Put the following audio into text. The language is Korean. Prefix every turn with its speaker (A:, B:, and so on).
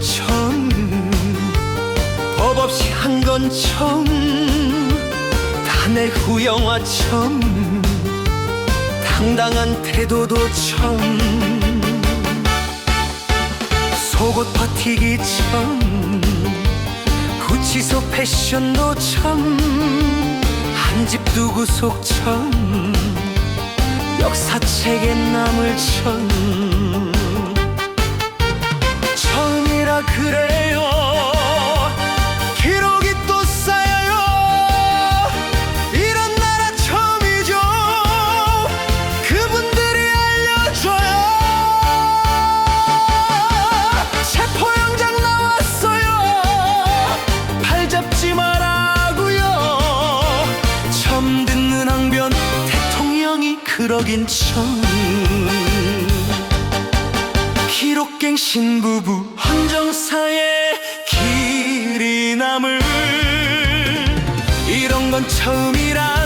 A: 처음 법 없이 한 건 처음 탄핵 후 영화 처음 당당한 태도도 처음 속옷 버티기 처음 구치소 패션도 처음 한집 두고 속 처음 역사책에 남을 처음 그래요. 기록이 또 쌓여요. 이런 나라 처음이죠. 그분들이 알려줘요. 체포영장 나왔어요. 팔 잡지 말라고요. 처음 듣는 항변 대통령이 그러긴 처음 갱 신부부 헌정사의 길이 남을. 이런 건 처음이라